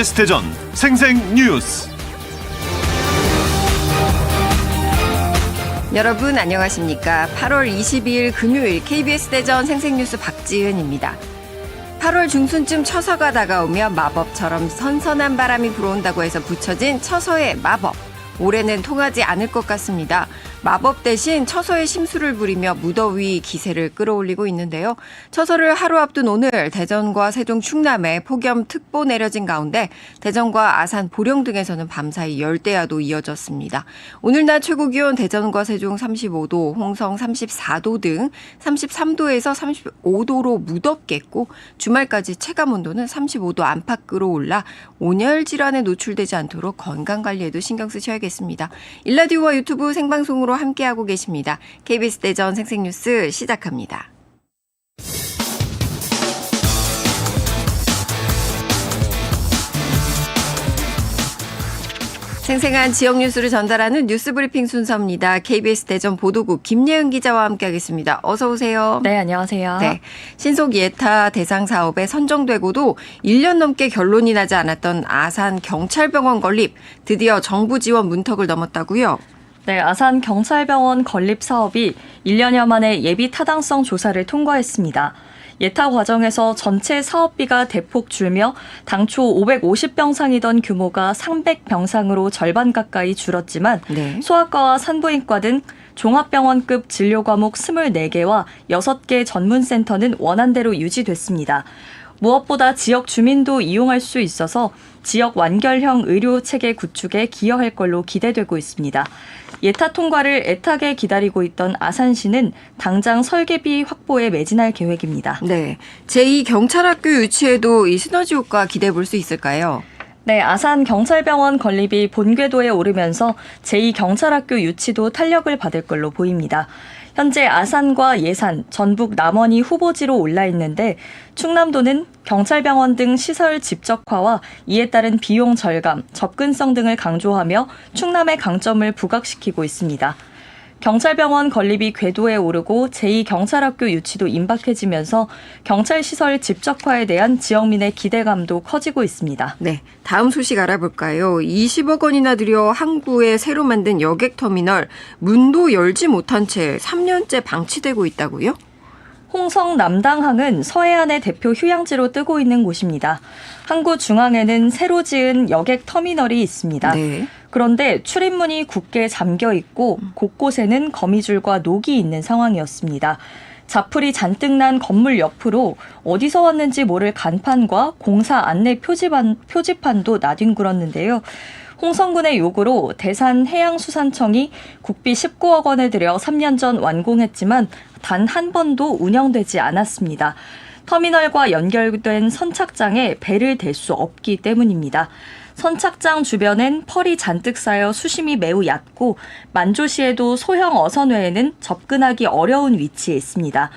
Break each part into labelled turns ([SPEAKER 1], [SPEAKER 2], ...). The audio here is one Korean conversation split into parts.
[SPEAKER 1] KBS 대전 생생 뉴스.
[SPEAKER 2] 여러분 안녕하십니까? 8월 22일 금요일 KBS 대전 생생뉴스 박지은입니다. 8월 중순쯤 처서가 다가오며 마법처럼 선선한 바람이 불어온다고 해서 붙여진 처서의 마법. 올해는 통하지 않을 것 같습니다. 마법 대신 처서의 심수를 부리며 무더위 기세를 끌어올리고 있는데요. 처서를 하루 앞둔 오늘 대전과 세종 충남에 폭염특보 내려진 가운데 대전과 아산 보령 등에서는 밤사이 열대야도 이어졌습니다. 오늘 낮 최고 기온 대전과 세종 35도, 홍성 34도 등 33도에서 35도로 무덥겠고 주말까지 체감 온도는 35도 안팎 끌어올라 온열 질환에 노출되지 않도록 건강 관리에도 신경 쓰셔야겠습니다. 일라디오와 유튜브 생방송으로 함께하고 계십니다. KBS 대전 생생뉴스 시작합니다. 생생한 지역 뉴스를 전달하는 뉴스 브리핑 순서입니다. KBS 대전 보도국 김예은 기자와 함께하겠습니다. 어서 오세요.
[SPEAKER 3] 네, 안녕하세요.
[SPEAKER 2] 네. 신속 예타 대상 사업에 선정되고도 1년 넘게 결론이 나지 않았던 아산 경찰병원 건립 드디어 정부 지원 문턱을 넘었다고요.
[SPEAKER 3] 네, 아산 경찰병원 건립 사업이 1년여 만에 예비 타당성 조사를 통과했습니다. 예타 과정에서 전체 사업비가 대폭 줄며 당초 550병상이던 규모가 300병상으로 절반 가까이 줄었지만
[SPEAKER 2] 네.
[SPEAKER 3] 소아과와 산부인과 등 종합병원급 진료 과목 24개와 6개 전문센터는 원안대로 유지됐습니다. 무엇보다 지역 주민도 이용할 수 있어서 지역 완결형 의료 체계 구축에 기여할 걸로 기대되고 있습니다. 예타 통과를 애타게 기다리고 있던 아산시는 당장 설계비 확보에 매진할 계획입니다.
[SPEAKER 2] 네. 제2경찰학교 유치에도 이 시너지 효과 기대해 볼 수 있을까요?
[SPEAKER 3] 네, 아산 경찰병원 건립이 본궤도에 오르면서 제2경찰학교 유치도 탄력을 받을 걸로 보입니다. 현재 아산과 예산, 전북 남원이 후보지로 올라 있는데 충남도는 경찰병원 등 시설 집적화와 이에 따른 비용 절감, 접근성 등을 강조하며 충남의 강점을 부각시키고 있습니다. 경찰병원 건립이 궤도에 오르고 제2경찰학교 유치도 임박해지면서 경찰 시설 집적화에 대한 지역민의 기대감도 커지고 있습니다.
[SPEAKER 2] 네. 다음 소식 알아볼까요? 20억 원이나 들여 항구에 새로 만든 여객터미널 문도 열지 못한 채 3년째 방치되고 있다고요?
[SPEAKER 3] 홍성 남당항은 서해안의 대표 휴양지로 뜨고 있는 곳입니다. 항구 중앙에는 새로 지은 여객 터미널이 있습니다.
[SPEAKER 2] 네.
[SPEAKER 3] 그런데 출입문이 굳게 잠겨 있고 곳곳에는 거미줄과 녹이 있는 상황이었습니다. 자풀이 잔뜩 난 건물 옆으로 어디서 왔는지 모를 간판과 공사 안내 표지판, 표지판도 나뒹굴었는데요. 홍성군의 요구로 대산해양수산청이 국비 19억 원을 들여 3년 전 완공했지만 단 한 번도 운영되지 않았습니다. 터미널과 연결된 선착장에 배를 댈 수 없기 때문입니다. 선착장 주변엔 펄이 잔뜩 쌓여 수심이 매우 얕고 만조시에도 소형 어선회에는 접근하기 어려운 위치에 있습니다.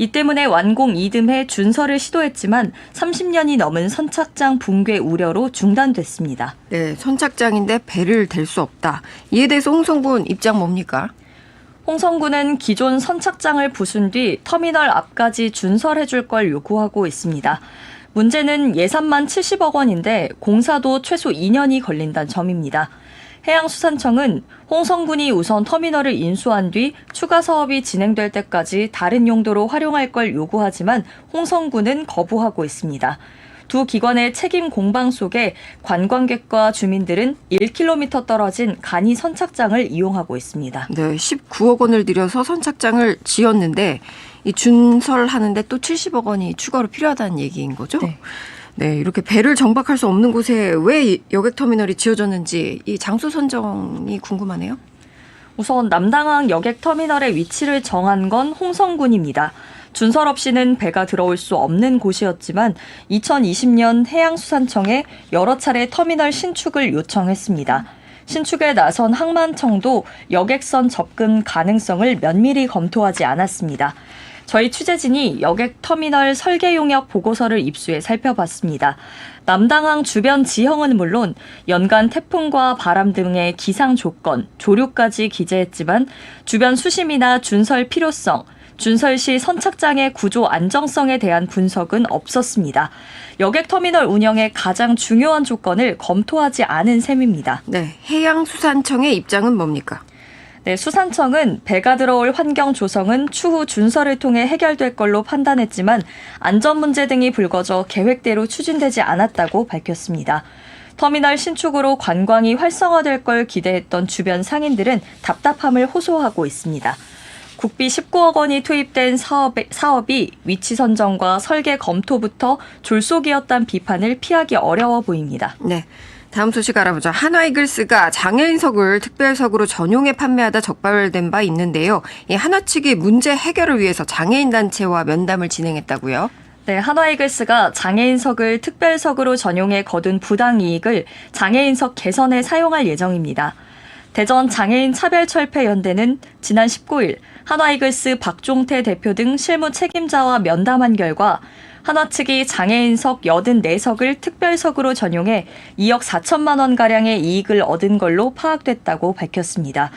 [SPEAKER 3] 이 때문에 완공 이듬해 준설을 시도했지만 30년이 넘은 선착장 붕괴 우려로 중단됐습니다.
[SPEAKER 2] 네, 선착장인데 배를 댈 수 없다. 이에 대해서 홍성군 입장 뭡니까?
[SPEAKER 3] 홍성군은 기존 선착장을 부순 뒤 터미널 앞까지 준설해 줄 걸 요구하고 있습니다. 문제는 예산만 70억 원인데 공사도 최소 2년이 걸린다는 점입니다. 해양수산청은 홍성군이 우선 터미널을 인수한 뒤 추가 사업이 진행될 때까지 다른 용도로 활용할 걸 요구하지만 홍성군은 거부하고 있습니다. 두 기관의 책임 공방 속에 관광객과 주민들은 1km 떨어진 간이 선착장을 이용하고 있습니다.
[SPEAKER 2] 네, 19억 원을 들여서 선착장을 지었는데 이 준설하는데 또 70억 원이 추가로 필요하다는 얘기인 거죠?
[SPEAKER 3] 네.
[SPEAKER 2] 네, 이렇게 배를 정박할 수 없는 곳에 왜 여객 터미널이 지어졌는지 이 장소 선정이 궁금하네요.
[SPEAKER 3] 우선 남당항 여객 터미널의 위치를 정한 건 홍성군입니다. 준설 없이는 배가 들어올 수 없는 곳이었지만 2020년 해양수산청에 여러 차례 터미널 신축을 요청했습니다. 신축에 나선 항만청도 여객선 접근 가능성을 면밀히 검토하지 않았습니다. 저희 취재진이 여객 터미널 설계 용역 보고서를 입수해 살펴봤습니다. 남당항 주변 지형은 물론 연간 태풍과 바람 등의 기상 조건, 조류까지 기재했지만 주변 수심이나 준설 필요성, 준설 시 선착장의 구조 안정성에 대한 분석은 없었습니다. 여객터미널 운영의 가장 중요한 조건을 검토하지 않은 셈입니다.
[SPEAKER 2] 네, 해양수산청의 입장은 뭡니까?
[SPEAKER 3] 네, 수산청은 배가 들어올 환경 조성은 추후 준설을 통해 해결될 걸로 판단했지만 안전 문제 등이 불거져 계획대로 추진되지 않았다고 밝혔습니다. 터미널 신축으로 관광이 활성화될 걸 기대했던 주변 상인들은 답답함을 호소하고 있습니다. 국비 19억 원이 투입된 사업이, 사업이 위치 선정과 설계 검토부터 졸속이었다는 비판을 피하기 어려워 보입니다.
[SPEAKER 2] 네. 다음 소식 알아보죠. 한화이글스가 장애인석을 특별석으로 전용해 판매하다 적발된 바 있는데요. 이 한화 측이 문제 해결을 위해서 장애인 단체와 면담을 진행했다고요?
[SPEAKER 3] 네, 한화이글스가 장애인석을 특별석으로 전용해 거둔 부당 이익을 장애인석 개선에 사용할 예정입니다. 대전 장애인 차별철폐연대는 지난 19일 한화이글스 박종태 대표 등 실무 책임자와 면담한 결과 한화 측이 장애인석 84석을 특별석으로 전용해 2억 4천만 원가량의 이익을 얻은 걸로 파악됐다고 밝혔습니다.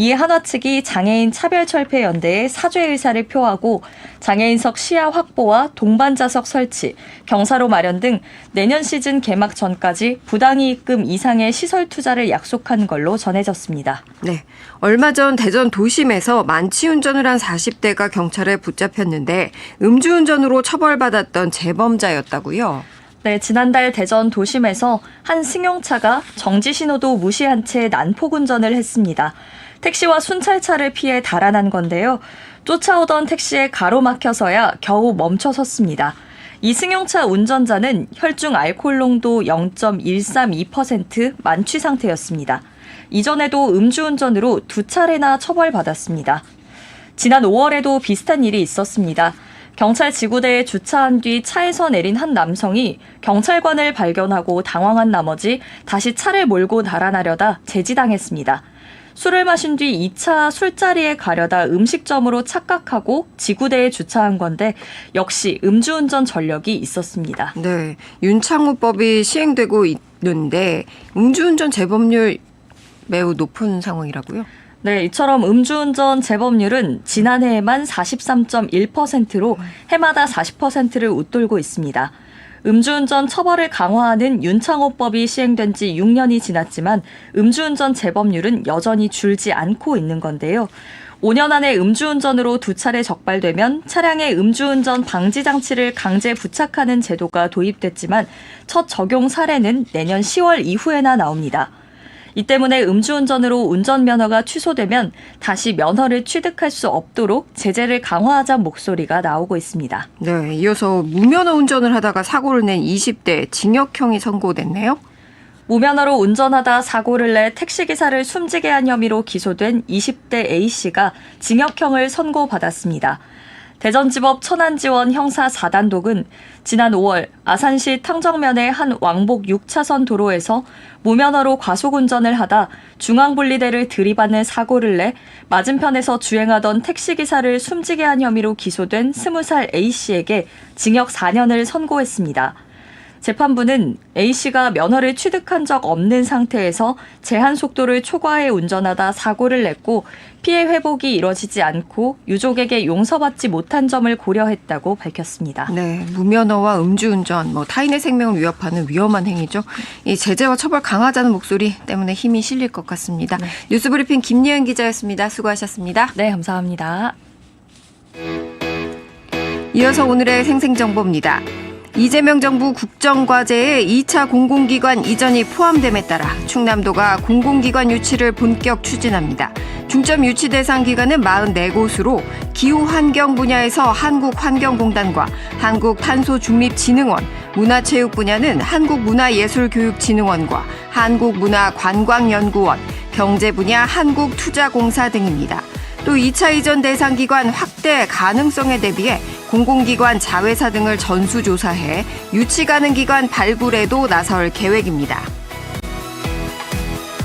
[SPEAKER 3] 이에 한화 측이 장애인 차별 철폐 연대에 사죄 의사를 표하고 장애인석 시야 확보와 동반자석 설치, 경사로 마련 등 내년 시즌 개막 전까지 부당이익금 이상의 시설 투자를 약속한 걸로 전해졌습니다.
[SPEAKER 2] 네. 얼마 전 대전 도심에서 만취운전을 한 40대가 경찰에 붙잡혔는데 음주운전으로 처벌받았던 재범자였다고요?
[SPEAKER 3] 네, 지난달 대전 도심에서 한 승용차가 정지 신호도 무시한 채 난폭 운전을 했습니다. 택시와 순찰차를 피해 달아난 건데요. 쫓아오던 택시에 가로막혀서야 겨우 멈춰 섰습니다. 이 승용차 운전자는 혈중 알코올 농도 0.132% 만취 상태였습니다. 이전에도 음주운전으로 두 차례나 처벌받았습니다. 지난 5월에도 비슷한 일이 있었습니다. 경찰 지구대에 주차한 뒤 차에서 내린 한 남성이 경찰관을 발견하고 당황한 나머지 다시 차를 몰고 달아나려다 제지당했습니다. 술을 마신 뒤 2차 술자리에 가려다 음식점으로 착각하고 지구대에 주차한 건데 역시 음주운전 전력이 있었습니다.
[SPEAKER 2] 네. 윤창호법이 시행되고 있는데 음주운전 재범률 매우 높은 상황이라고요?
[SPEAKER 3] 네, 이처럼 음주운전 재범률은 지난해에만 43.1%로 해마다 40%를 웃돌고 있습니다. 음주운전 처벌을 강화하는 윤창호법이 시행된 지 6년이 지났지만 음주운전 재범률은 여전히 줄지 않고 있는 건데요. 5년 안에 음주운전으로 두 차례 적발되면 차량에 음주운전 방지 장치를 강제 부착하는 제도가 도입됐지만 첫 적용 사례는 내년 10월 이후에나 나옵니다. 이 때문에 음주운전으로 운전면허가 취소되면 다시 면허를 취득할 수 없도록 제재를 강화하자 목소리가 나오고 있습니다.
[SPEAKER 2] 네. 이어서 무면허 운전을 하다가 사고를 낸 20대 징역형이 선고됐네요.
[SPEAKER 3] 무면허로 운전하다 사고를 내 택시기사를 숨지게 한 혐의로 기소된 20대 A씨가 징역형을 선고받았습니다. 대전지법 천안지원 형사 4단독은 지난 5월 아산시 탕정면의 한 왕복 6차선 도로에서 무면허로 과속운전을 하다 중앙분리대를 들이받는 사고를 내 맞은편에서 주행하던 택시기사를 숨지게 한 혐의로 기소된 20살 A씨에게 징역 4년을 선고했습니다. 재판부는 A씨가 면허를 취득한 적 없는 상태에서 제한 속도를 초과해 운전하다 사고를 냈고 피해 회복이 이뤄지지 않고 유족에게 용서받지 못한 점을 고려했다고 밝혔습니다.
[SPEAKER 2] 네, 무면허와 음주운전, 뭐 타인의 생명을 위협하는 위험한 행위죠. 이 제재와 처벌 강화하자는 목소리 때문에 힘이 실릴 것 같습니다. 뉴스브리핑 김예은 기자였습니다. 수고하셨습니다.
[SPEAKER 3] 네, 감사합니다.
[SPEAKER 2] 이어서 오늘의 생생정보입니다. 이재명 정부 국정과제에 2차 공공기관 이전이 포함됨에 따라 충남도가 공공기관 유치를 본격 추진합니다. 중점 유치 대상 기관은 44곳으로 기후 환경 분야에서 한국환경공단과 한국탄소중립진흥원, 문화체육 분야는 한국문화예술교육진흥원과 한국문화관광연구원, 경제 분야 한국투자공사 등입니다. 또 2차 이전 대상 기관 확대 가능성에 대비해 공공기관 자회사 등을 전수조사해 유치 가능 기관 발굴에도 나설 계획입니다.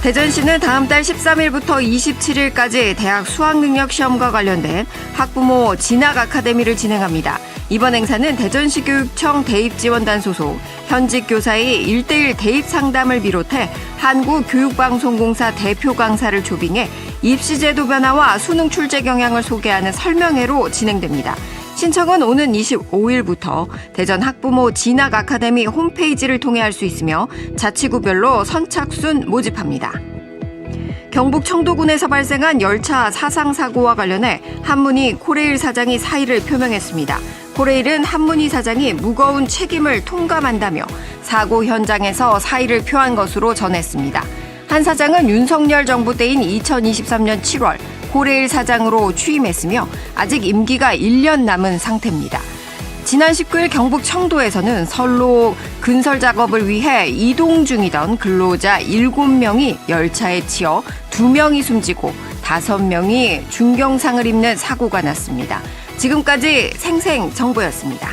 [SPEAKER 2] 대전시는 다음 달 13일부터 27일까지 대학 수학능력 시험과 관련된 학부모 진학 아카데미를 진행합니다. 이번 행사는 대전시 교육청 대입지원단 소속 현직 교사의 1대1 대입 상담을 비롯해 한국교육방송공사 대표 강사를 초빙해 입시제도 변화와 수능 출제 경향을 소개하는 설명회로 진행됩니다. 신청은 오는 25일부터 대전 학부모 진학 아카데미 홈페이지를 통해 할 수 있으며 자치구별로 선착순 모집합니다. 경북 청도군에서 발생한 열차 사상 사고와 관련해 한문희 코레일 사장이 사의를 표명했습니다. 코레일은 한문희 사장이 무거운 책임을 통감한다며 사고 현장에서 사의를 표한 것으로 전했습니다. 한 사장은 윤석열 정부 때인 2023년 7월 코레일 사장으로 취임했으며 아직 임기가 1년 남은 상태입니다. 지난 19일 경북 청도에서는 선로 근설 작업을 위해 이동 중이던 근로자 7명이 열차에 치여 2명이 숨지고 5명이 중경상을 입는 사고가 났습니다. 지금까지 생생 정보였습니다.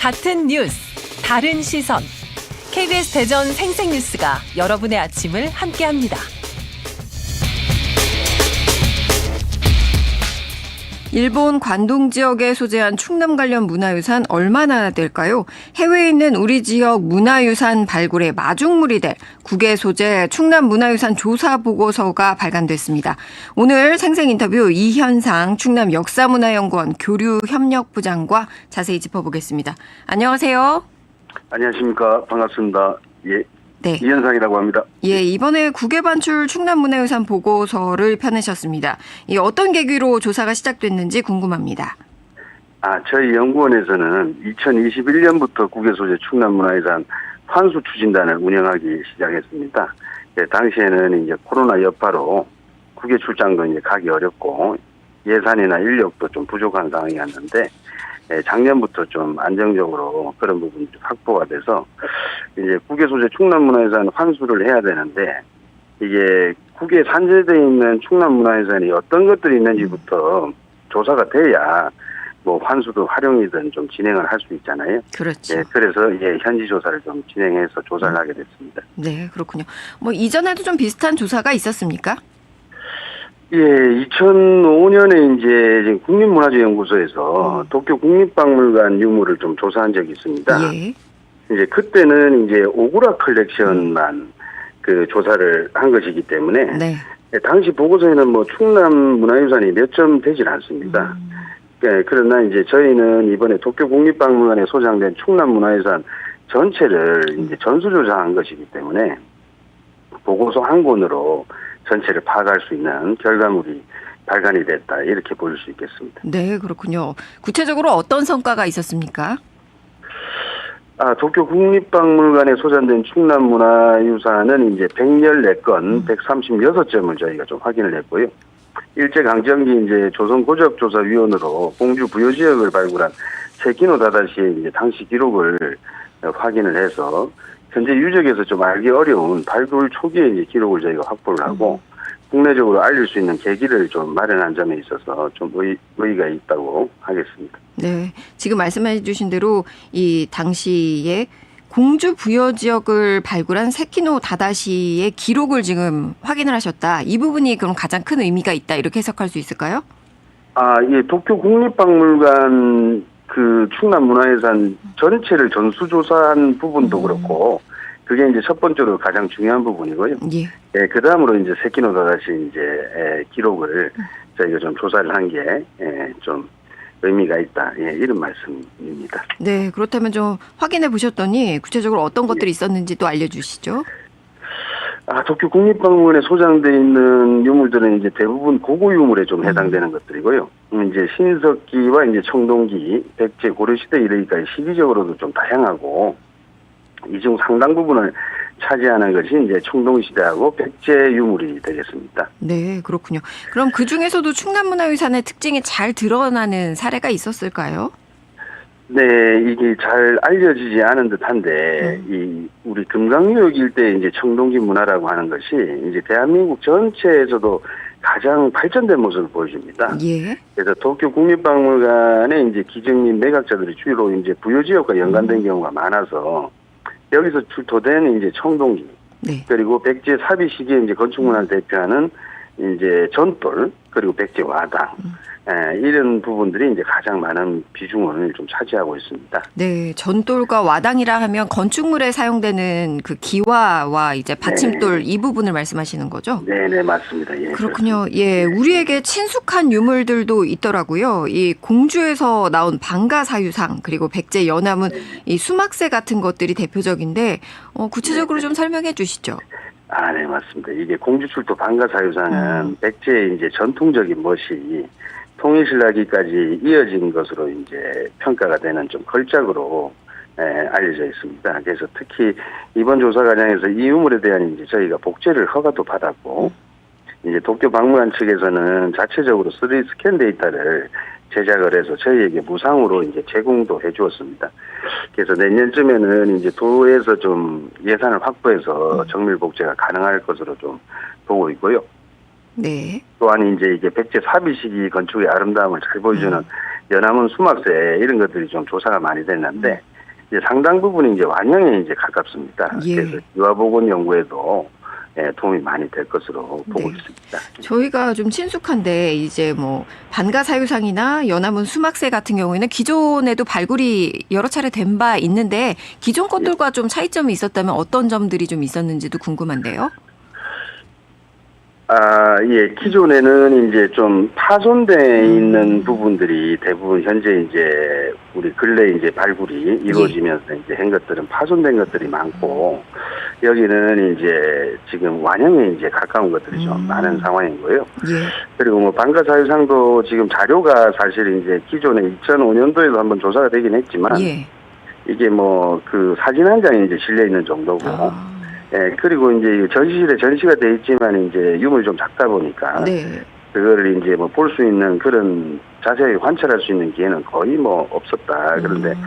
[SPEAKER 4] 같은 뉴스, 다른 시선. KBS 대전 생생뉴스가 여러분의 아침을 함께합니다.
[SPEAKER 2] 일본 관동 지역에 소재한 충남 관련 문화유산 얼마나 될까요? 해외에 있는 우리 지역 문화유산 발굴의 마중물이 될 국외 소재 충남 문화유산 조사 보고서가 발간됐습니다. 오늘 생생 인터뷰 이현상 충남 역사문화연구원 교류협력부장과 자세히 짚어보겠습니다. 안녕하세요.
[SPEAKER 5] 안녕하십니까. 반갑습니다. 예.
[SPEAKER 2] 네.
[SPEAKER 5] 이현상이라고 합니다.
[SPEAKER 2] 예, 이번에 국외 반출 충남 문화유산 보고서를 펴내셨습니다. 이 어떤 계기로 조사가 시작됐는지 궁금합니다.
[SPEAKER 5] 아, 저희 연구원에서는 2021년부터 국외소재 충남문화유산 환수 추진단을 운영하기 시작했습니다. 예, 당시에는 이제 코로나 여파로 국외 출장도 이제 가기 어렵고 예산이나 인력도 좀 부족한 상황이었는데 예, 작년부터 좀 안정적으로 그런 부분이 좀 확보가 돼서 이제 국외 소재 충남문화유산 환수를 해야 되는데 이게 국외 산재되어 있는 충남문화유산이 어떤 것들이 있는지부터 조사가 돼야 뭐 환수도 활용이든 좀 진행을 할 수 있잖아요.
[SPEAKER 2] 그렇죠.
[SPEAKER 5] 예, 그래서 예, 현지 조사를 좀 진행해서 조사를 하게 됐습니다.
[SPEAKER 2] 네, 그렇군요. 뭐 이전에도 좀 비슷한 조사가 있었습니까?
[SPEAKER 5] 예, 2005년에 이제 국립문화재연구소에서
[SPEAKER 2] 음.
[SPEAKER 5] 도쿄 국립박물관 유물을 좀 조사한 적이 있습니다.
[SPEAKER 2] 예.
[SPEAKER 5] 이제 그때는 이제 오구라 컬렉션만 그 조사를 한 것이기 때문에
[SPEAKER 2] 네.
[SPEAKER 5] 예, 당시 보고서에는 뭐 충남 문화유산이 몇 점 되질 않습니다.
[SPEAKER 2] 음.
[SPEAKER 5] 예, 그러나 이제 저희는 이번에 도쿄 국립박물관에 소장된 충남 문화유산 전체를 이제 전수조사한 것이기 때문에 보고서 한 권으로 전체를 파악할 수 있는 결과물이 발간이 됐다 이렇게 볼 수 있겠습니다.
[SPEAKER 2] 네, 그렇군요. 구체적으로 어떤 성과가 있었습니까?
[SPEAKER 5] 아, 도쿄 국립박물관에 소장된 충남 문화유산은 이제 114건, 136점을 저희가 좀 확인을 했고요. 일제강점기 이제 조선고적조사위원으로 공주 부여 지역을 발굴한 세키노 다다시의 이제 당시 기록을 확인을 해서 현재 유적에서 좀 알기 어려운 발굴 초기의 기록을 저희가 확보를 하고 국내적으로 알릴 수 있는 계기를 좀 마련한 점에 있어서 좀 의, 의의가 있다고 하겠습니다.
[SPEAKER 2] 네. 지금 말씀해 주신 대로 이 당시에 공주 부여 지역을 발굴한 세키노 다다시의 기록을 지금 확인을 하셨다. 이 부분이 그럼 가장 큰 의미가 있다. 이렇게 해석할 수 있을까요?
[SPEAKER 5] 아, 예, 도쿄 국립박물관 그 충남 문화유산 전체를 전수조사한 부분도
[SPEAKER 2] 음.
[SPEAKER 5] 그렇고, 그게 이제 첫 번째로 가장 중요한 부분이고요.
[SPEAKER 2] 예.
[SPEAKER 5] 예, 그 다음으로 이제 세키노다 다시 이제 에, 기록을 저희가 좀 조사를 한 게, 예, 좀 의미가 있다. 예, 이런 말씀입니다.
[SPEAKER 2] 네. 그렇다면 좀 확인해 보셨더니 구체적으로 어떤 것들이 있었는지 또 알려주시죠.
[SPEAKER 5] 아, 도쿄 국립박물관에 소장돼 있는 유물들은 이제 대부분 고고 유물에 좀 해당되는 것들이고요. 음, 이제 신석기와 이제 청동기, 백제 고려시대 이르기까지 시기적으로도 좀 다양하고 이 중 상당 부분을 차지하는 것이 이제 청동시대하고 백제 유물이 되겠습니다.
[SPEAKER 2] 네, 그렇군요. 그럼 그 중에서도 충남문화유산의 특징이 잘 드러나는 사례가 있었을까요?
[SPEAKER 5] 네, 이게 잘 알려지지 않은 듯한데 이 우리 금강유역 일대 이제 청동기 문화라고 하는 것이 이제 대한민국 전체에서도 가장 발전된 모습을 보여줍니다.
[SPEAKER 2] 예.
[SPEAKER 5] 그래서 도쿄 국립박물관에 이제 기증 및 매각자들이 주로 이제 부여 지역과 연관된 경우가 많아서 여기서 출토된 이제 청동기
[SPEAKER 2] 네.
[SPEAKER 5] 그리고 백제 사비 시기에 이제 건축 문화를 대표하는 이제 전돌 그리고 백제 와당 예, 이런 부분들이 이제 가장 많은 비중을 좀 차지하고 있습니다.
[SPEAKER 2] 네, 전돌과 와당이라 하면 건축물에 사용되는 그 기와와 이제 받침돌 이 부분을 말씀하시는 거죠?
[SPEAKER 5] 네, 네 맞습니다. 예,
[SPEAKER 2] 그렇군요. 예, 우리에게 친숙한 유물들도 있더라고요. 이 공주에서 나온 방가사유상 그리고 백제 연암은 이 수막새 같은 것들이 대표적인데 어, 구체적으로 좀 설명해 주시죠.
[SPEAKER 5] 아, 네, 맞습니다. 이게 공주출도 방가사유상은
[SPEAKER 2] 음.
[SPEAKER 5] 백제의 이제 전통적인 멋이 통일신라기까지 이어진 것으로 이제 평가가 되는 좀 걸작으로 예, 알려져 있습니다. 그래서 특히 이번 조사 과정에서 이 유물에 대한 이제 저희가 복제를 허가도 받았고 이제 도쿄 박물관 측에서는 자체적으로 3D 스캔 데이터를 제작을 해서 저희에게 무상으로 이제 제공도 해 주었습니다. 그래서 내년쯤에는 이제 도에서 좀 예산을 확보해서 정밀 복제가 가능할 것으로 좀 보고 있고요.
[SPEAKER 2] 네.
[SPEAKER 5] 또한 이제 이게 백제 사비 시기 건축의 아름다움을 잘 보여주는 연암은 수막새 이런 것들이 좀 조사가 많이 됐는데 이제 상당 부분이 이제 완형에 이제 가깝습니다.
[SPEAKER 2] 예.
[SPEAKER 5] 그래서 유화보건 연구에도 예, 도움이 많이 될 것으로 보고
[SPEAKER 2] 네.
[SPEAKER 5] 있습니다.
[SPEAKER 2] 저희가 좀 친숙한데 이제 뭐 반가 사유상이나 연암은 수막새 같은 경우에는 기존에도 발굴이 여러 차례 된 바 있는데 기존 것들과 좀 차이점이 있었다면 어떤 점들이 좀 있었는지도 궁금한데요.
[SPEAKER 5] 아, 예, 기존에는 이제 좀 파손돼 있는 부분들이 대부분 현재 이제 우리 근래 이제 발굴이 이루어지면서 이제 한 것들은 파손된 것들이 많고 여기는 이제 지금 완형에 이제 가까운 것들이 좀
[SPEAKER 2] 음.
[SPEAKER 5] 많은 상황이고요.
[SPEAKER 2] 예.
[SPEAKER 5] 그리고 뭐 방가사유상도 지금 자료가 사실 이제 기존에 2005년도에도 한번 조사가 되긴 했지만
[SPEAKER 2] 예.
[SPEAKER 5] 이게 뭐 그 사진 한 장이 이제 실려 있는 정도고
[SPEAKER 2] 아,
[SPEAKER 5] 예, 그리고 이제 전시실에 전시가 돼 있지만 이제 유물이 좀 작다 보니까
[SPEAKER 2] 네.
[SPEAKER 5] 그거를 이제 뭐 볼 수 있는 그런 자세히 관찰할 수 있는 기회는 거의 뭐 없었다. 그런데
[SPEAKER 2] 음.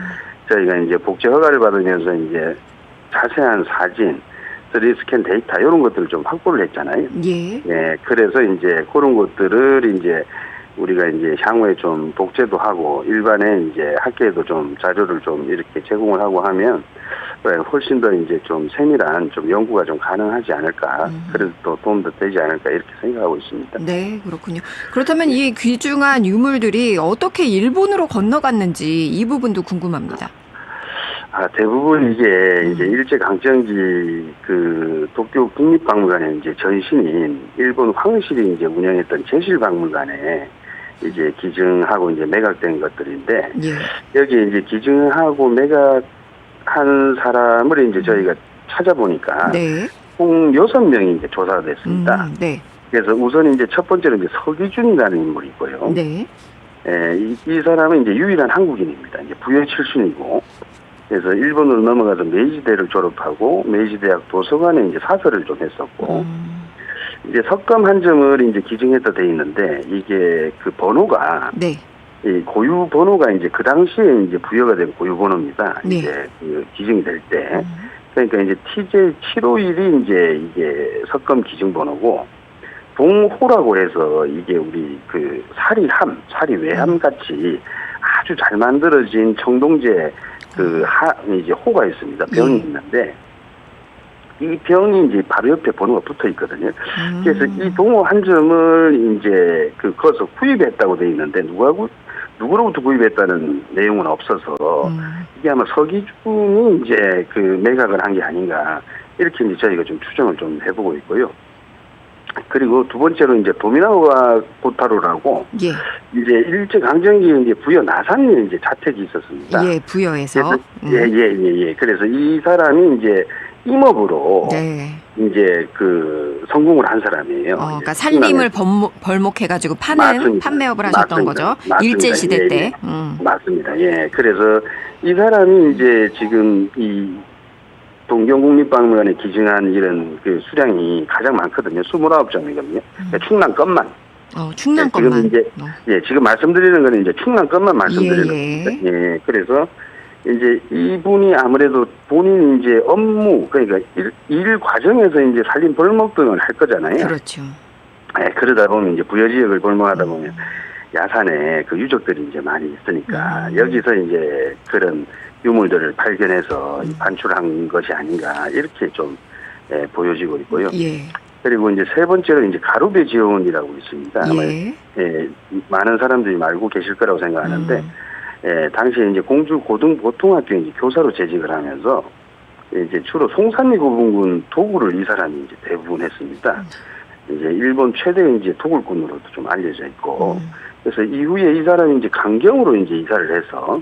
[SPEAKER 5] 저희가 이제 복제 허가를 받으면서 이제 자세한 사진, 3D 스캔 데이터 이런 것들을 좀 확보를 했잖아요.
[SPEAKER 2] 예.
[SPEAKER 5] 예, 그래서 이제 그런 것들을 이제 우리가 이제 향후에 좀 복제도 하고 일반에 이제 학계에도 좀 자료를 좀 이렇게 제공을 하고 하면 훨씬 더 이제 좀 세밀한 좀 연구가 좀 가능하지 않을까.
[SPEAKER 2] 음.
[SPEAKER 5] 그래서 또 도움도 되지 않을까 이렇게 생각하고 있습니다.
[SPEAKER 2] 네, 그렇군요. 그렇다면 이 귀중한 유물들이 어떻게 일본으로 건너갔는지 이 부분도 궁금합니다.
[SPEAKER 5] 아, 대부분 이게 이제 일제 강점기 그 도쿄 국립박물관의 이제 전신인 일본 황실이 이제 운영했던 제실박물관에 이제 기증하고 이제 매각된 것들인데
[SPEAKER 2] 예.
[SPEAKER 5] 여기 이제 기증하고 매각한 사람을 이제 저희가 찾아보니까
[SPEAKER 2] 네.
[SPEAKER 5] 총 여섯 명이 이제 조사가 됐습니다.
[SPEAKER 2] 음, 네.
[SPEAKER 5] 그래서 우선 이제 첫 번째로 이제 서기준이라는 인물이고요.
[SPEAKER 2] 네.
[SPEAKER 5] 예, 이, 이 사람은 이제 유일한 한국인입니다. 이제 부여 출신이고, 그래서 일본으로 넘어가서 메이지대를 졸업하고, 메이지대학 도서관에 이제 사설을 좀 했었고,
[SPEAKER 2] 음,
[SPEAKER 5] 이제 석검 한 점을 이제 기증했다 돼 있는데, 이게 그 번호가,
[SPEAKER 2] 네.
[SPEAKER 5] 이 고유 번호가 이제 그 당시에 이제 부여가 된 고유 번호입니다.
[SPEAKER 2] 네.
[SPEAKER 5] 이제 그 기증이 될 때.
[SPEAKER 2] 음,
[SPEAKER 5] 그러니까 이제 TJ751이 이제 이게 석검 기증 번호고, 동호라고 해서 이게 우리 그 사리함, 사리 외함 같이 아주 잘 만들어진 청동제 그 하, 이제 호가 있습니다. 병이
[SPEAKER 2] 예.
[SPEAKER 5] 있는데, 이 병이 이제 바로 옆에 번호가 붙어 있거든요.
[SPEAKER 2] 음.
[SPEAKER 5] 그래서 이 동호 한 점을 이제 그 거기서 구입했다고 돼 있는데 누가 구, 누구로부터 구입했다는 내용은 없어서
[SPEAKER 2] 음,
[SPEAKER 5] 이게 아마 서기준이 이제 그 매각을 한 게 아닌가 이렇게 이제 저희가 좀 추정을 좀 해보고 있고요. 그리고 두 번째로 이제 도미나와 고타로라고
[SPEAKER 2] 예.
[SPEAKER 5] 이제 일제 강점기에 이제 부여 나산에 이제 자택이 있었습니다.
[SPEAKER 2] 예, 부여에서.
[SPEAKER 5] 그래서
[SPEAKER 2] 음.
[SPEAKER 5] 예예 예 예, 그래서 이 사람이 이제 임업으로
[SPEAKER 2] 네.
[SPEAKER 5] 이제 그 성공을 한 사람이에요.
[SPEAKER 2] 어, 그러니까
[SPEAKER 5] 이제
[SPEAKER 2] 살림을 번목, 벌목해가지고 파는
[SPEAKER 5] 맞습니다.
[SPEAKER 2] 판매업을 하셨던
[SPEAKER 5] 맞습니다.
[SPEAKER 2] 거죠.
[SPEAKER 5] 맞습니다.
[SPEAKER 2] 일제 시대
[SPEAKER 5] 예,
[SPEAKER 2] 때.
[SPEAKER 5] 예.
[SPEAKER 2] 음.
[SPEAKER 5] 맞습니다. 예. 그래서 이 사람이 이제 지금 이 동경국립박물관에 기증한 이런 그 수량이 가장 많거든요. 29점이거든요. 그러니까 충남 것만.
[SPEAKER 2] 어, 충남
[SPEAKER 5] 네, 지금
[SPEAKER 2] 것만.
[SPEAKER 5] 이제
[SPEAKER 2] 어.
[SPEAKER 5] 예, 지금 말씀드리는 거는 이제 충남 것만 말씀드리는
[SPEAKER 2] 예, 예.
[SPEAKER 5] 겁니다. 예. 그래서 이제 이분이 아무래도 본인 이제 업무 그러니까 일, 일 과정에서 이제 살림 벌목 등을 할 거잖아요.
[SPEAKER 2] 그렇죠.
[SPEAKER 5] 예, 그러다 보면 이제 부여 지역을 볼모하다 보면 야산에 그 유적들이 이제 많이 있으니까
[SPEAKER 2] 음.
[SPEAKER 5] 여기서 이제 그런 유물들을 발견해서
[SPEAKER 2] 음.
[SPEAKER 5] 반출한 것이 아닌가 이렇게 좀 예, 보여지고 있고요.
[SPEAKER 2] 예.
[SPEAKER 5] 그리고 이제 세 번째로 이제 가루배 지원이라고 있습니다. 아마
[SPEAKER 2] 예.
[SPEAKER 5] 예, 많은 사람들이 알고 계실 거라고 생각하는데
[SPEAKER 2] 음.
[SPEAKER 5] 예, 당시에 이제 공주 고등 보통학교 이제 교사로 재직을 하면서 이제 주로 송산리 고분군 도구를 이 사람이 이제 대부분 했습니다. 이제 일본 최대 이제 도굴꾼으로도 좀 알려져 있고
[SPEAKER 2] 음.
[SPEAKER 5] 그래서 이후에 이 사람이 이제 강경으로 이제 이사를 해서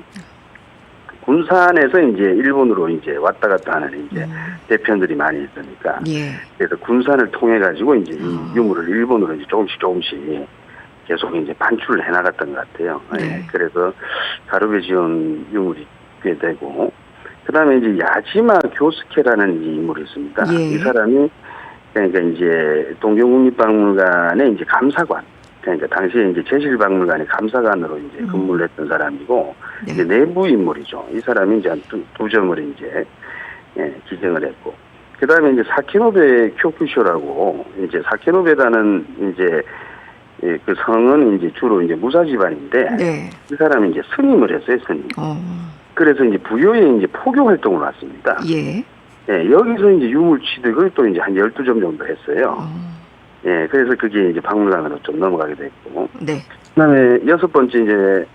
[SPEAKER 5] 군산에서 이제 일본으로 이제 왔다 갔다 하는 이제
[SPEAKER 2] 음.
[SPEAKER 5] 대편들이 많이 있으니까
[SPEAKER 2] 예.
[SPEAKER 5] 그래서 군산을 통해 가지고 이제 이
[SPEAKER 2] 아.
[SPEAKER 5] 유물을 일본으로 이제 조금씩 조금씩 계속 이제 반출을 해 나갔던 것 같아요.
[SPEAKER 2] 네.
[SPEAKER 5] 예, 그래서 가루베 지온 유물이 꽤 되고 그다음에 이제 야지마 교스케라는 인물이 있습니다.
[SPEAKER 2] 예.
[SPEAKER 5] 이 사람이 그러니까 이제 동경국립박물관의 이제 감사관 그러니까 당시에 이제 제실박물관의 감사관으로 이제
[SPEAKER 2] 음.
[SPEAKER 5] 근무를 했던 사람이고
[SPEAKER 2] 네.
[SPEAKER 5] 이제 내부 인물이죠. 이 사람이 이제 한 두, 두 점을 이제 예, 기증을 했고 그 다음에 이제 사케노베 쿄쿠쇼라고 이제 사케노베라는 이제 예, 그 성은 이제 주로 이제 무사 집안인데
[SPEAKER 2] 네.
[SPEAKER 5] 이 사람이 이제 스님을 했어요 스님.
[SPEAKER 2] 어.
[SPEAKER 5] 그래서 이제 부여에 이제 포교 활동을 왔습니다.
[SPEAKER 2] 예.
[SPEAKER 5] 예, 여기서 이제 유물 취득을 또 이제 한 12점 정도 했어요.
[SPEAKER 2] 어.
[SPEAKER 5] 예, 그래서 그게 이제 박물관으로 좀 넘어가게 됐고.
[SPEAKER 2] 네.
[SPEAKER 5] 그 다음에 여섯 번째 이제,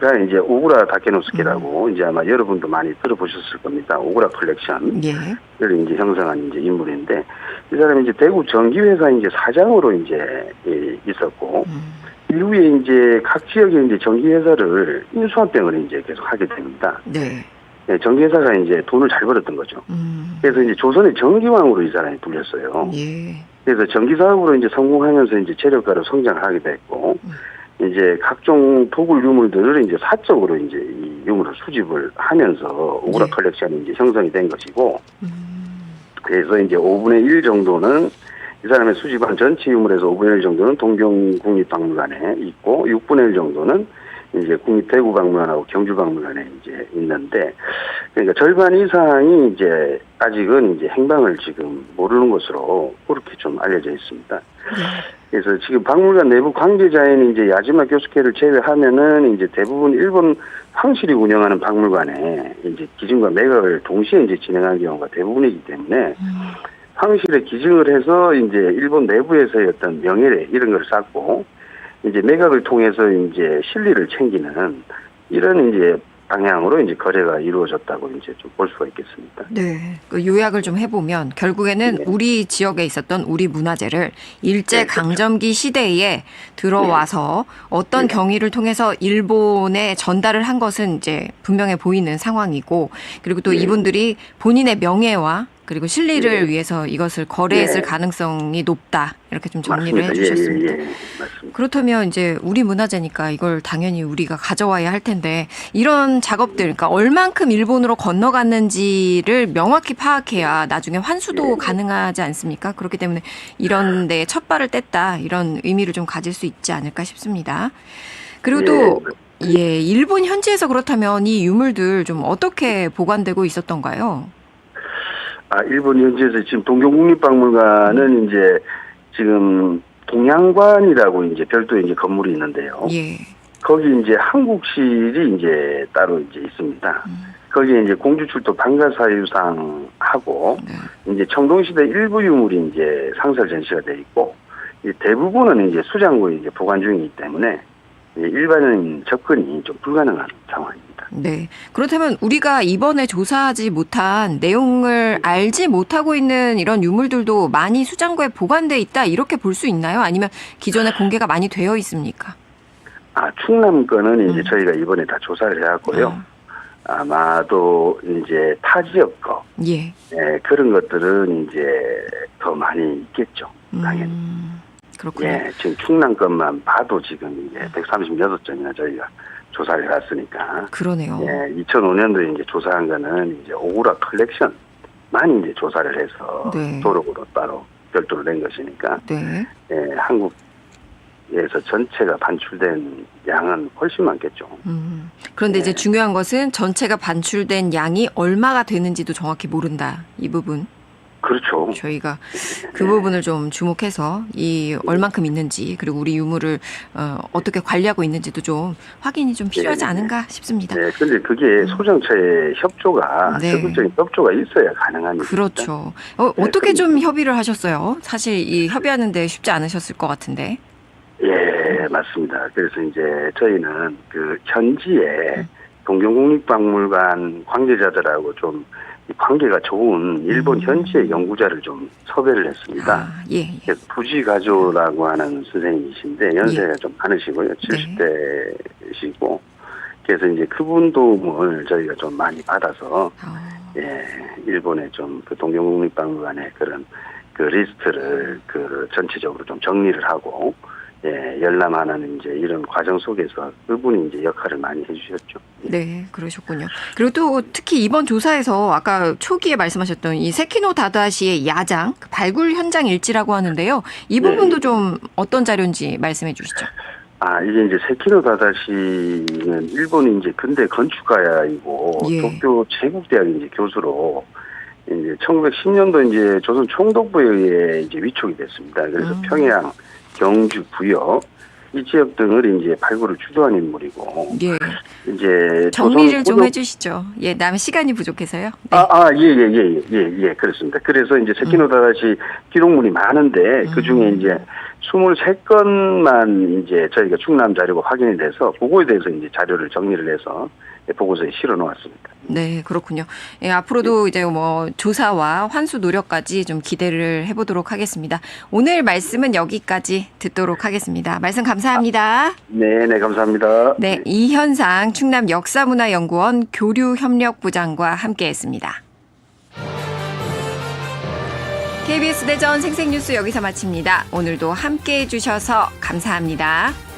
[SPEAKER 5] 가 이제 오구라 다케노스케라고
[SPEAKER 2] 음.
[SPEAKER 5] 이제 아마 여러분도 많이 들어보셨을 겁니다. 오구라 컬렉션.
[SPEAKER 2] 예.
[SPEAKER 5] 를 이제 형성한 이제 인물인데, 이 사람이 이제 대구 전기회사 이제 사장으로 이제 예, 있었고,
[SPEAKER 2] 음.
[SPEAKER 5] 이후에 이제 각 지역의 이제 전기회사를 인수합병을 이제 계속 하게 됩니다.
[SPEAKER 2] 네.
[SPEAKER 5] 예, 전기회사가 이제 돈을 잘 벌었던 거죠.
[SPEAKER 2] 음.
[SPEAKER 5] 그래서 이제 조선의 전기왕으로 이 사람이 불렸어요.
[SPEAKER 2] 예.
[SPEAKER 5] 그래서 전기 사업으로 이제 성공하면서 이제 재력가로 성장을 하게 됐고, 이제 각종 도굴 유물들을 이제 사적으로 이제 이 유물을 수집을 하면서 오그라
[SPEAKER 2] 네.
[SPEAKER 5] 컬렉션이 이제 형성이 된 것이고,
[SPEAKER 2] 음.
[SPEAKER 5] 그래서 이제 5분의 1 정도는 이 사람의 수집한 전체 유물에서 5분의 1 정도는 동경국립박물관에 있고, 6분의 1 정도는 이제 국립대구 박물관하고 경주 박물관에 이제 있는데, 그러니까 절반 이상이 이제 아직은 이제 행방을 지금 모르는 것으로 그렇게 좀 알려져 있습니다. 그래서 지금 박물관 내부 관계자인 이제 야지마 교수케를 제외하면은 이제 대부분 일본 황실이 운영하는 박물관에 이제 기증과 매각을 동시에 이제 진행하는 경우가 대부분이기 때문에 황실에 기증을 해서 이제 일본 내부에서의 어떤 명예래 이런 걸 쌓고 이제 매각을 통해서 이제 실리를 챙기는 이런 이제 방향으로 이제 거래가 이루어졌다고 이제 좀 볼 수가 있겠습니다.
[SPEAKER 2] 네. 그 요약을 좀 해보면 결국에는
[SPEAKER 5] 네.
[SPEAKER 2] 우리 지역에 있었던 우리 문화재를 일제
[SPEAKER 5] 네, 그렇죠.
[SPEAKER 2] 강점기 시대에 들어와서 어떤
[SPEAKER 5] 네.
[SPEAKER 2] 경위를 통해서 일본에 전달을 한 것은 이제 분명해 보이는 상황이고 그리고 또
[SPEAKER 5] 네.
[SPEAKER 2] 이분들이 본인의 명예와 그리고 실리를
[SPEAKER 5] 네.
[SPEAKER 2] 위해서 이것을 거래했을
[SPEAKER 5] 네.
[SPEAKER 2] 가능성이 높다 이렇게 좀 정리를
[SPEAKER 5] 맞습니다.
[SPEAKER 2] 해주셨습니다.
[SPEAKER 5] 예, 예, 예. 맞습니다.
[SPEAKER 2] 그렇다면 이제 우리 문화재니까 이걸 당연히 우리가 가져와야 할 텐데 이런 작업들 그러니까 얼만큼 일본으로 건너갔는지를 명확히 파악해야 나중에 환수도
[SPEAKER 5] 네.
[SPEAKER 2] 가능하지 않습니까? 그렇기 때문에 이런 데에 첫 발을 뗐다 이런 의미를 좀 가질 수 있지 않을까 싶습니다. 그리고 또 예, 일본 현지에서 그렇다면 이 유물들 좀 어떻게 보관되고 있었던가요?
[SPEAKER 5] 아, 일본 현지에서 지금 동경국립박물관은 이제 지금 동양관이라고 이제 별도의 이제 건물이 있는데요.
[SPEAKER 2] 예.
[SPEAKER 5] 거기 이제 한국실이 이제 따로 이제 있습니다.
[SPEAKER 2] 음.
[SPEAKER 5] 거기에 이제 공주출도 방가사유상하고
[SPEAKER 2] 네.
[SPEAKER 5] 이제 청동시대 일부 유물이 이제 상설 전시가 돼 있고 이 대부분은 이제 수장고에 이제 보관 중이기 때문에 일반인 접근이 좀 불가능한 상황입니다.
[SPEAKER 2] 네. 그렇다면 우리가 이번에 조사하지 못한 내용을 알지 못하고 있는 이런 유물들도 많이 수장고에 보관돼 있다 이렇게 볼 수 있나요? 아니면 기존에 공개가 많이 되어 있습니까?
[SPEAKER 5] 아, 충남 거는 이제
[SPEAKER 2] 음.
[SPEAKER 5] 저희가 이번에 다 조사를 해왔고요.
[SPEAKER 2] 아,
[SPEAKER 5] 아마도 이제 타 지역 거,
[SPEAKER 2] 예.
[SPEAKER 5] 예, 그런 것들은 이제 더 많이 있겠죠. 당연히.
[SPEAKER 2] 음, 그렇군요.
[SPEAKER 5] 예, 지금 충남 것만 봐도 지금 이제 136점이나 저희가 조사를 해왔으니까.
[SPEAKER 2] 그러네요.
[SPEAKER 5] 예, 2005년도에 이제 조사한 거는 이제 오구라 컬렉션만 이제 조사를 해서
[SPEAKER 2] 네.
[SPEAKER 5] 도록으로 따로 별도로 낸 것이니까,
[SPEAKER 2] 네.
[SPEAKER 5] 예, 한국 에서 전체가 반출된 양은 훨씬 많겠죠.
[SPEAKER 2] 음. 그런데 이제
[SPEAKER 5] 네.
[SPEAKER 2] 중요한 것은 전체가 반출된 양이 얼마가 되는지도 정확히 모른다. 이 부분.
[SPEAKER 5] 그렇죠.
[SPEAKER 2] 저희가 그 부분을 좀 주목해서 이 얼만큼 있는지 그리고 우리 유물을 어, 어떻게 관리하고 있는지도 좀 확인이 좀 필요하지
[SPEAKER 5] 네, 네.
[SPEAKER 2] 않은가 싶습니다.
[SPEAKER 5] 네, 근데 그게 소정차의 협조가
[SPEAKER 2] 네.
[SPEAKER 5] 적극적인 협조가 있어야 가능한 일입니다.
[SPEAKER 2] 그렇죠. 어, 어떻게 좀 협의를 하셨어요? 사실 이 협의하는데 쉽지 않으셨을 것 같은데.
[SPEAKER 5] 예, 맞습니다. 그래서 이제 저희는 그 현지에 동경국립박물관 관계자들하고 좀이 관계가 좋은 일본
[SPEAKER 2] 음.
[SPEAKER 5] 현지의 연구자를 좀 섭외를 했습니다.
[SPEAKER 2] 아, 예, 예.
[SPEAKER 5] 부지가조라고 하는 선생님이신데 연세가 좀 많으시고요.
[SPEAKER 2] 네.
[SPEAKER 5] 70대시고 그래서 이제 그분 도움을 저희가 좀 많이 받아서
[SPEAKER 2] 어,
[SPEAKER 5] 예, 일본의 좀 그 동경국립박물관의 그런 그 리스트를 그 전체적으로 좀 정리를 하고 예, 열람하는 이제 이런 과정 속에서 그분이 이제 역할을 많이 해주셨죠.
[SPEAKER 2] 네, 그러셨군요. 그리고 또 특히 이번 조사에서 아까 초기에 말씀하셨던 이 세키노 다다시의 야장 그 발굴 현장 일지라고 하는데요. 이
[SPEAKER 5] 네.
[SPEAKER 2] 부분도 좀 어떤 자료인지 말씀해 주시죠.
[SPEAKER 5] 아, 이게 이제 세키노 다다시는 일본이 이제 근대 건축가이고
[SPEAKER 2] 예.
[SPEAKER 5] 도쿄 제국대학 이제 교수로 이제 1910년도 이제 조선 총독부에 의해 이제 위촉이 됐습니다. 그래서
[SPEAKER 2] 음.
[SPEAKER 5] 평양, 경주, 부여 이 지역 등을 이제 발굴을 주도한 인물이고
[SPEAKER 2] 예,
[SPEAKER 5] 이제
[SPEAKER 2] 정리를 좀 해주시죠. 예, 남 시간이 부족해서요. 네.
[SPEAKER 5] 아, 아, 예, 예, 예, 예, 예, 예, 그렇습니다. 그래서 이제 세키노다다시 기록물이 많은데 그 중에
[SPEAKER 2] 음.
[SPEAKER 5] 이제 23건만 이제 저희가 충남 자료가 확인이 돼서 그거에 대해서 이제 자료를 정리를 해서 보고서에 실어 놓았습니다.
[SPEAKER 2] 네, 그렇군요. 예, 앞으로도 이제 뭐 조사와 환수 노력까지 좀 기대를 해보도록 하겠습니다. 오늘 말씀은 여기까지 듣도록 하겠습니다. 말씀 감사합니다.
[SPEAKER 5] 네, 네, 감사합니다.
[SPEAKER 2] 네, 이현상 충남 역사문화연구원 교류협력부장과 함께했습니다. KBS 대전 생생뉴스 여기서 마칩니다. 오늘도 함께 해 주셔서 감사합니다.